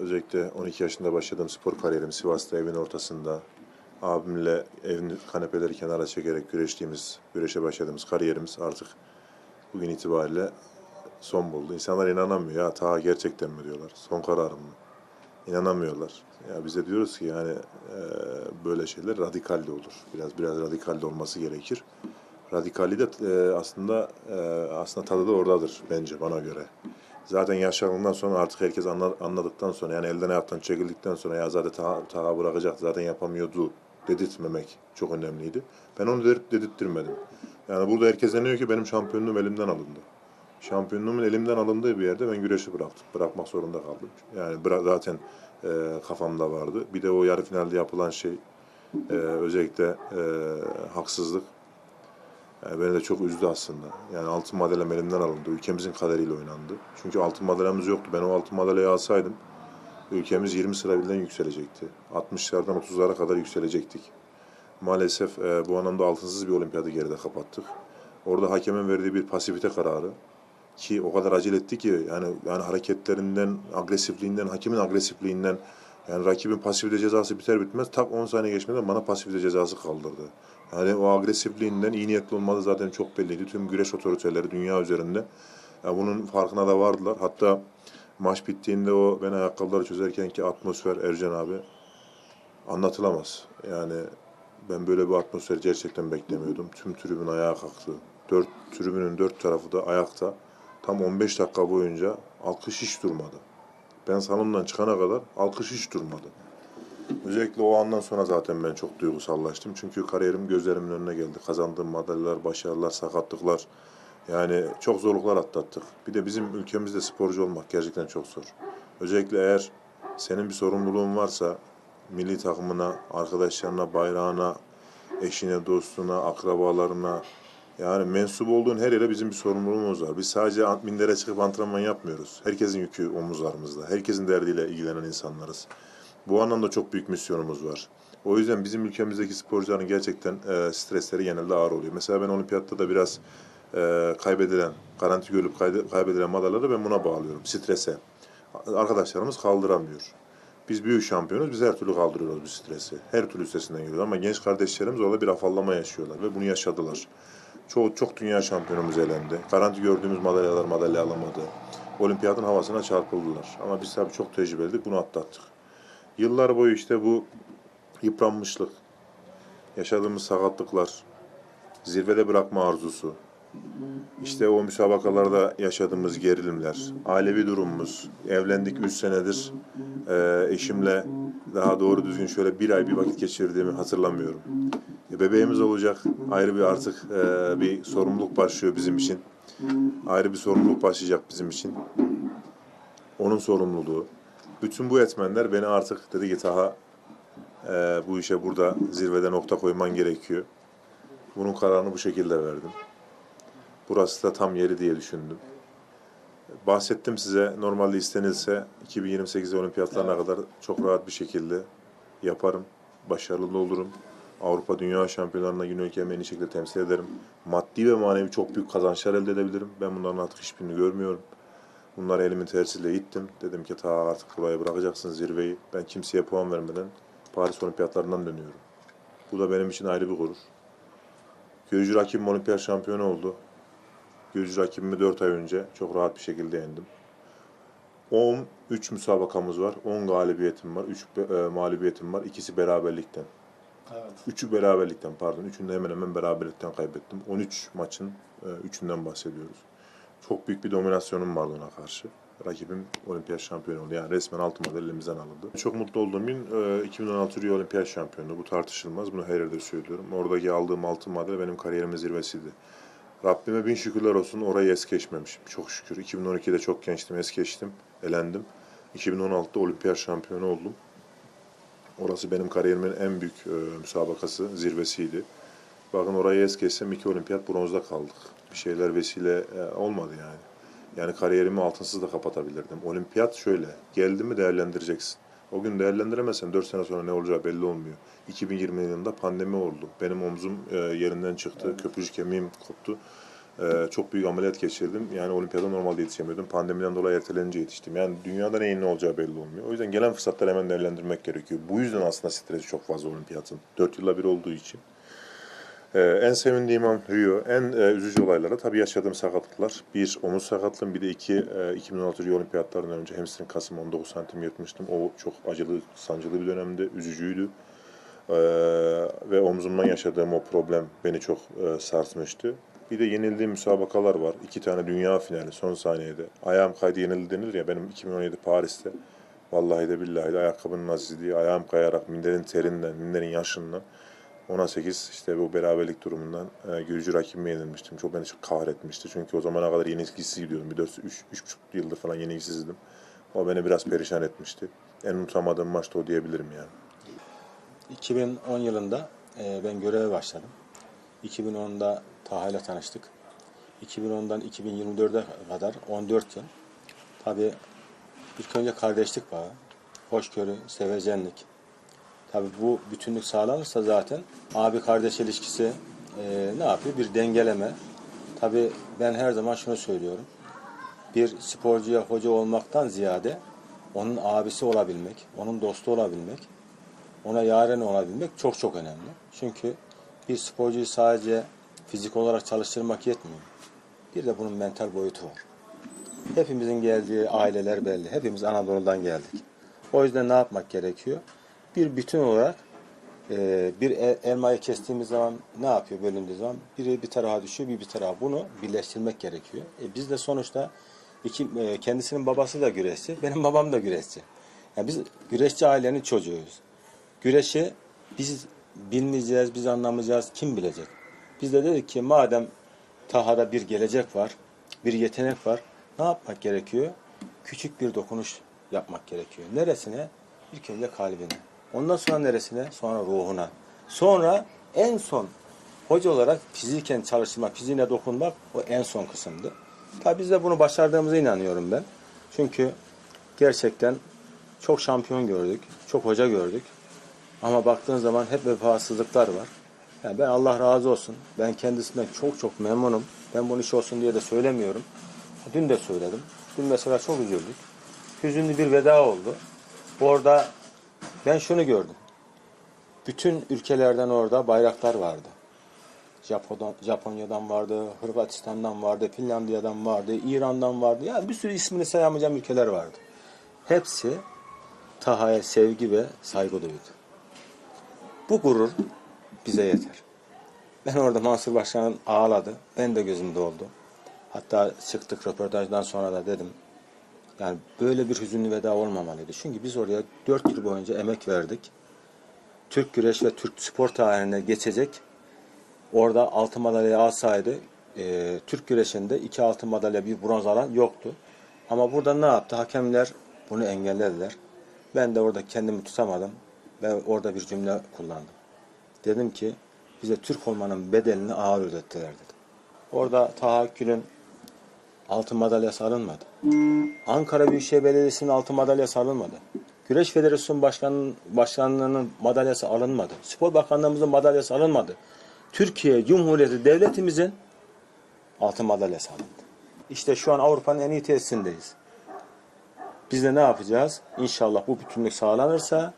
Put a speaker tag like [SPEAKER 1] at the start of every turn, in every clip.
[SPEAKER 1] özellikle 12 yaşında başladığım spor kariyerim Sivas'ta evin ortasında abimle evin kanepeleri kenara çekerek güreştiğimiz, güreşe başladığımız kariyerimiz artık bugün itibariyle son buldu. İnsanlar inanamıyor ya ta gerçekten mi diyorlar. Son kararım mı? İnanamıyorlar. Ya bize diyoruz ki yani e, böyle şeyler radikal de olur. Biraz biraz radikal de olması gerekir. Radikali de e, aslında e, aslında tadı da oradadır bence bana göre. Zaten yaşlandığından sonra artık herkes anla- anladıktan sonra yani elden ayaktan çekildikten sonra ya zaten ta, ta bırakacak zaten yapamıyordu dedirtmemek çok önemliydi. Ben onu dedirttirmedim. Yani burada herkes deniyor ki benim şampiyonluğum elimden alındı. Şampiyonluğumun elimden alındığı bir yerde ben güreşi bıraktım. Bırakmak zorunda kaldım. Yani zaten e, kafamda vardı. Bir de o yarı finalde yapılan şey e, özellikle e, haksızlık. Yani beni de çok üzdü aslında. Yani altın madalyam elimden alındı. Ülkemizin kaderiyle oynandı. Çünkü altın madalyamız yoktu. Ben o altın madalyayı alsaydım ülkemiz 20 sıra birden yükselecekti. 60'lardan 30'lara kadar yükselecektik. Maalesef e, bu anlamda altınsız bir olimpiyatı geride kapattık. Orada hakemin verdiği bir pasifite kararı ki o kadar acele etti ki yani yani hareketlerinden, agresifliğinden, hakemin agresifliğinden yani rakibin pasifite cezası biter bitmez tak 10 saniye geçmeden bana pasifite cezası kaldırdı. Yani o agresifliğinden iyi niyetli olmadığı zaten çok belliydi. Tüm güreş otoriteleri dünya üzerinde ya bunun farkına da vardılar. Hatta maç bittiğinde o ben ayakkabıları çözerken ki atmosfer Ercan abi anlatılamaz. Yani ben böyle bir atmosfer gerçekten beklemiyordum. Tüm tribün ayağa kalktı. Dört, tribünün dört tarafı da ayakta. Tam 15 dakika boyunca alkış hiç durmadı. Ben salondan çıkana kadar alkış hiç durmadı. Özellikle o andan sonra zaten ben çok duygusallaştım. Çünkü kariyerim gözlerimin önüne geldi. Kazandığım madalyalar, başarılar, sakatlıklar. Yani çok zorluklar atlattık. Bir de bizim ülkemizde sporcu olmak gerçekten çok zor. Özellikle eğer senin bir sorumluluğun varsa milli takımına, arkadaşlarına, bayrağına, eşine, dostuna, akrabalarına yani mensup olduğun her yere bizim bir sorumluluğumuz var. Biz sadece mindere çıkıp antrenman yapmıyoruz. Herkesin yükü omuzlarımızda. Herkesin derdiyle ilgilenen insanlarız. Bu anlamda çok büyük misyonumuz var. O yüzden bizim ülkemizdeki sporcuların gerçekten e, stresleri genelde ağır oluyor. Mesela ben olimpiyatta da biraz e, kaybedilen, garanti görülüp kaybedilen madalyaları ben buna bağlıyorum. Strese. Arkadaşlarımız kaldıramıyor. Biz büyük şampiyonuz, biz her türlü kaldırıyoruz bu stresi. Her türlü üstesinden geliyoruz ama genç kardeşlerimiz orada bir afallama yaşıyorlar ve bunu yaşadılar. Çoğu çok dünya şampiyonumuz elendi. Garanti gördüğümüz madalyalar madalya alamadı. Olimpiyatın havasına çarpıldılar. Ama biz tabii çok tecrübeliydik, bunu atlattık. Yıllar boyu işte bu yıpranmışlık, yaşadığımız sakatlıklar, zirvede bırakma arzusu, işte o müsabakalarda yaşadığımız gerilimler, ailevi durumumuz, evlendik 3 senedir e, eşimle daha doğru düzgün şöyle bir ay bir vakit geçirdiğimi hatırlamıyorum. Bebeğimiz olacak, ayrı bir artık e, bir sorumluluk başlıyor bizim için. Ayrı bir sorumluluk başlayacak bizim için. Onun sorumluluğu. Bütün bu etmenler beni artık dedi ki Taha e, bu işe burada zirvede nokta koyman gerekiyor. Bunun kararını bu şekilde verdim. Burası da tam yeri diye düşündüm. Bahsettim size normalde istenilse 2028 olimpiyatlarına kadar çok rahat bir şekilde yaparım. Başarılı olurum. Avrupa Dünya Şampiyonlarına yine ülkemi en iyi şekilde temsil ederim. Maddi ve manevi çok büyük kazançlar elde edebilirim. Ben bunların artık hiçbirini görmüyorum. Bunları elimin tersiyle ittim. Dedim ki ta artık buraya bırakacaksın zirveyi. Ben kimseye puan vermeden Paris Olimpiyatlarından dönüyorum. Bu da benim için ayrı bir gurur. Gürcü rakibim olimpiyat şampiyonu oldu. Gürcü rakibimi 4 ay önce çok rahat bir şekilde yendim. 13 müsabakamız var. 10 galibiyetim var. 3 mağlubiyetim var. İkisi beraberlikten.
[SPEAKER 2] Evet.
[SPEAKER 1] Üçü beraberlikten pardon. Üçünde hemen hemen beraberlikten kaybettim. 13 maçın e, üçünden bahsediyoruz. Çok büyük bir dominasyonum vardı ona karşı. Rakibim olimpiyat şampiyonu oldu. Yani resmen altın madalya elimizden alındı. Çok mutlu olduğum gün e, 2016 Rio olimpiyat şampiyonu. Bu tartışılmaz. Bunu her yerde söylüyorum. Oradaki aldığım altın madalya benim kariyerimin zirvesiydi. Rabbime bin şükürler olsun orayı es geçmemişim. Çok şükür. 2012'de çok gençtim, es geçtim. Elendim. 2016'da olimpiyat şampiyonu oldum. Orası benim kariyerimin en büyük e, müsabakası, zirvesiydi. Bakın orayı es geçsem iki olimpiyat bronzda kaldık. Bir şeyler vesile e, olmadı yani. Yani kariyerimi altınsız da kapatabilirdim. Olimpiyat şöyle, geldi mi değerlendireceksin. O gün değerlendiremezsen 4 sene sonra ne olacağı belli olmuyor. 2020 yılında pandemi oldu. Benim omzum e, yerinden çıktı, köprücük kemiğim koptu. Ee, çok büyük ameliyat geçirdim. Yani olimpiyada normalde yetişemiyordum. Pandemiden dolayı ertelenince yetiştim. Yani dünyada neyin ne olacağı belli olmuyor. O yüzden gelen fırsatları hemen değerlendirmek gerekiyor. Bu yüzden aslında stresi çok fazla olimpiyatın. 4 yılda bir olduğu için. Ee, en sevindiğim an Rio. En e, üzücü olaylara tabii yaşadığım sakatlıklar. Bir omuz sakatlığım, bir de iki e, 2016 Rio Olimpiyatlarından önce hamstring kasım 19 santim yırtmıştım. O çok acılı, sancılı bir dönemdi, üzücüydü. Ee, ve omzumdan yaşadığım o problem beni çok e, sarsmıştı. Bir de yenildiğim müsabakalar var. İki tane dünya finali son saniyede. Ayağım kaydı yenildi denir ya benim 2017 Paris'te. Vallahi de billahi de ayakkabının azizliği, ayağım kayarak minderin terinden, minderin yaşından 10'a 8 işte bu beraberlik durumundan e, Gürcü rakibime yenilmiştim. Çok beni çok kahretmişti. Çünkü o zamana kadar yenilgisiz gidiyordum. Bir 4 3 3,5 yıldır falan yenilgisizdim. O beni biraz perişan etmişti. En unutamadığım maç da o diyebilirim yani.
[SPEAKER 2] 2010 yılında e, ben göreve başladım. 2010'da Taha ile tanıştık. 2010'dan 2024'e kadar 14 yıl. Tabii ilk önce kardeşlik bağı, hoşgörü, sevecenlik. Tabii bu bütünlük sağlanırsa zaten abi kardeş ilişkisi e, ne yapıyor? Bir dengeleme. Tabii ben her zaman şunu söylüyorum. Bir sporcuya hoca olmaktan ziyade onun abisi olabilmek, onun dostu olabilmek, ona yaren olabilmek çok çok önemli. Çünkü bir sporcuyu sadece fizik olarak çalıştırmak yetmiyor. Bir de bunun mental boyutu var. Hepimizin geldiği aileler belli. Hepimiz Anadolu'dan geldik. O yüzden ne yapmak gerekiyor? Bir bütün olarak e, bir el- elmayı kestiğimiz zaman ne yapıyor bölündüğü zaman? Biri bir tarafa düşüyor, bir bir tarafa. Bunu birleştirmek gerekiyor. E, biz de sonuçta iki, e, kendisinin babası da güreşçi, benim babam da güreşçi. Yani biz güreşçi ailenin çocuğuyuz. Güreşi biz bilmeyeceğiz, biz anlamayacağız, kim bilecek? Biz de dedik ki madem Taha'da bir gelecek var, bir yetenek var, ne yapmak gerekiyor? Küçük bir dokunuş yapmak gerekiyor. Neresine? İlk önce kalbine. Ondan sonra neresine? Sonra ruhuna. Sonra en son hoca olarak fiziken çalışmak, fiziğine dokunmak o en son kısımdı. Tabi biz de bunu başardığımıza inanıyorum ben. Çünkü gerçekten çok şampiyon gördük, çok hoca gördük. Ama baktığın zaman hep vefasızlıklar var. Yani ben Allah razı olsun. Ben kendisinden çok çok memnunum. Ben bunu iş olsun diye de söylemiyorum. Dün de söyledim. Dün mesela çok üzüldük. Hüzünlü bir veda oldu. Orada ben şunu gördüm. Bütün ülkelerden orada bayraklar vardı. Japonya'dan, Japonya'dan vardı, Hırvatistan'dan vardı, Finlandiya'dan vardı, İran'dan vardı. Yani bir sürü ismini sayamayacağım ülkeler vardı. Hepsi Taha'ya sevgi ve saygı duydu. Bu gurur bize yeter. Ben orada Mansur Başkan'ın ağladı. Ben de gözüm doldu. Hatta çıktık röportajdan sonra da dedim. Yani böyle bir hüzünlü veda olmamalıydı. Çünkü biz oraya dört yıl boyunca emek verdik. Türk güreş ve Türk spor tarihine geçecek. Orada altın madalya alsaydı e, Türk güreşinde iki altın madalya bir bronz alan yoktu. Ama burada ne yaptı? Hakemler bunu engellediler. Ben de orada kendimi tutamadım. Ben orada bir cümle kullandım. Dedim ki bize Türk olmanın bedelini ağır ödettiler dedim. Orada tahakkülün altın madalyası alınmadı. Ankara Büyükşehir Belediyesi'nin altın madalyası alınmadı. Güreş Federasyonu Başkanı'nın başkanlığının madalyası alınmadı. Spor Bakanlığımızın madalyası alınmadı. Türkiye Cumhuriyeti Devletimizin altın madalyası alındı. İşte şu an Avrupa'nın en iyi tesisindeyiz. Biz de ne yapacağız? İnşallah bu bütünlük sağlanırsa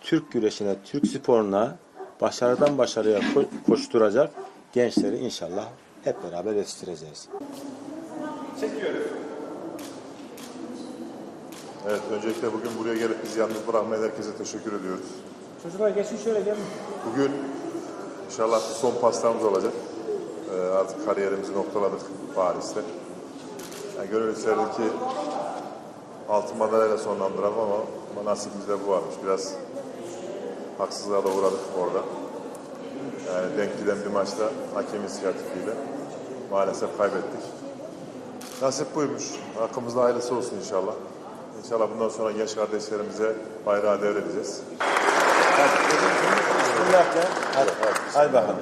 [SPEAKER 2] Türk güreşine, Türk sporuna başarıdan başarıya ko- koşturacak gençleri inşallah hep beraber yetiştireceğiz.
[SPEAKER 1] Evet, öncelikle bugün buraya gelip bizi yalnız bırakmayan herkese teşekkür ediyoruz.
[SPEAKER 3] Çocuklar geçin şöyle gelin.
[SPEAKER 1] Bugün inşallah son pastamız olacak. Ee, artık kariyerimizi noktaladık Paris'te. Yani gönül isterdi ki altın madalyayla sonlandıralım ama, ama nasibimizde bu varmış. Biraz haksızlığa da uğradık orada. Yani denk giden bir maçta hakem inisiyatifiyle maalesef kaybettik. Nasip buymuş. Hakkımızda hayırlısı olsun inşallah. İnşallah bundan sonra genç kardeşlerimize bayrağı devredeceğiz.
[SPEAKER 2] Bismillah Hadi, hadi bakalım.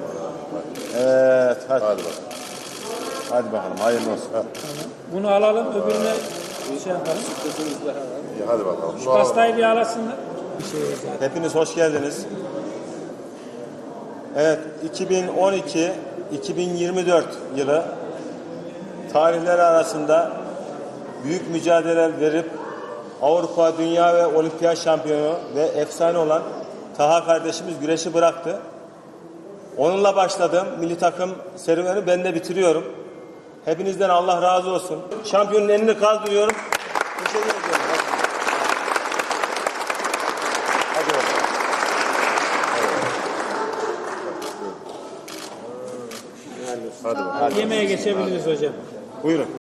[SPEAKER 2] Evet, hadi.
[SPEAKER 1] Hadi bakalım.
[SPEAKER 2] Hadi bakalım, hayırlı olsun.
[SPEAKER 3] Bunu alalım öbürüne şey yapalım.
[SPEAKER 1] İyi, hadi bakalım.
[SPEAKER 3] Şu pastayı bir alasınlar.
[SPEAKER 2] Hepiniz hoş geldiniz. Evet, 2012 2024 yılı tarihleri arasında büyük mücadele verip Avrupa, Dünya ve Olimpiyat şampiyonu ve efsane olan Taha kardeşimiz güreşi bıraktı. Onunla başladım. Milli takım serüveni ben de bitiriyorum. Hepinizden Allah razı olsun. Şampiyonun elini kaldırıyorum. Teşekkür ediyorum. Hadi bakalım.
[SPEAKER 1] Hadi bakalım.
[SPEAKER 3] Yemeğe geçebiliriz hocam.
[SPEAKER 2] Buyurun.